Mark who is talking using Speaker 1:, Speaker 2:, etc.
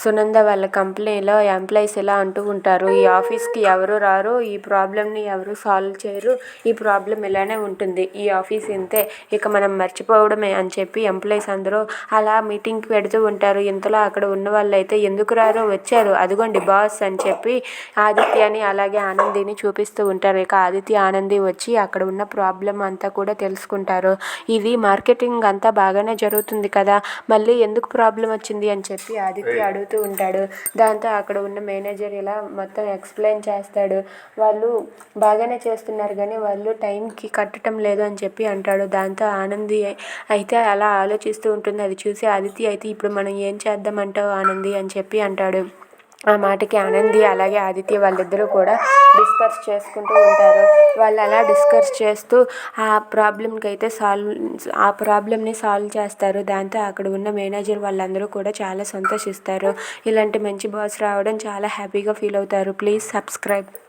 Speaker 1: సునంద వాళ్ళ కంపెనీలో ఎంప్లాయీస్ ఇలా అంటూ ఉంటారు? ఈ ఆఫీస్కి ఎవరు రారు? ఈ ప్రాబ్లమ్ని ఎవరు సాల్వ్ చేయరు? ఈ ప్రాబ్లం ఇలానే ఉంటుంది. ఈ ఆఫీస్ ఇంతే. ఇక మనం మర్చిపోవడమే అని చెప్పి ఎంప్లాయీస్ అందరూ అలా మీటింగ్ పెడుతూ ఉంటారు. ఇంతలో అక్కడ ఉన్న వాళ్ళు అయితే ఎందుకు రారు? వచ్చారు. అదిగోండి బాస్ అని చెప్పి ఆదిత్యని అలాగే ఆనందిని చూపిస్తూ ఉంటారు. ఇక ఆదిత్య ఆనంది వచ్చి అక్కడ ఉన్న ప్రాబ్లం అంతా కూడా తెలుసుకుంటారు. ఇది మార్కెటింగ్ అంతా బాగానే జరుగుతుంది కదా. మళ్ళీ ఎందుకు ప్రాబ్లం వచ్చింది అని చెప్పి ఆదిత్య మాట్లాడుతూ ఉంటాడు. దాంతో అక్కడ ఉన్న మేనేజర్ ఇలా మొత్తం ఎక్స్ప్లెయిన్ చేస్తాడు. వాళ్ళు బాగానే చేస్తున్నారు కానీ వాళ్ళు టైంకి కట్టడం లేదు అని చెప్పి అంటాడు. దాంతో ఆనంది అయితే అలా ఆలోచిస్తూ ఉంటుంది. అది చూసి అదితి అయితే ఇప్పుడు మనం ఏం చేద్దామంటావు ఆనంది అని చెప్పి అంటాడు. ఆ మాటకి ఆనంది అలాగే ఆదిత్య వాళ్ళిద్దరూ కూడా డిస్కస్ చేసుకుంటూ ఉంటారు. వాళ్ళు అలా డిస్కస్ చేస్తూ ఆ ప్రాబ్లంకి అయితే సాల్వ్ ఆ ప్రాబ్లమ్ని సాల్వ్ చేస్తారు. దాంతో అక్కడ ఉన్న మేనేజర్ వాళ్ళందరూ కూడా చాలా సంతోషిస్తారు. ఇలాంటి మంచి బాస్ రావడం చాలా హ్యాపీగా ఫీల్ అవుతారు. Please subscribe.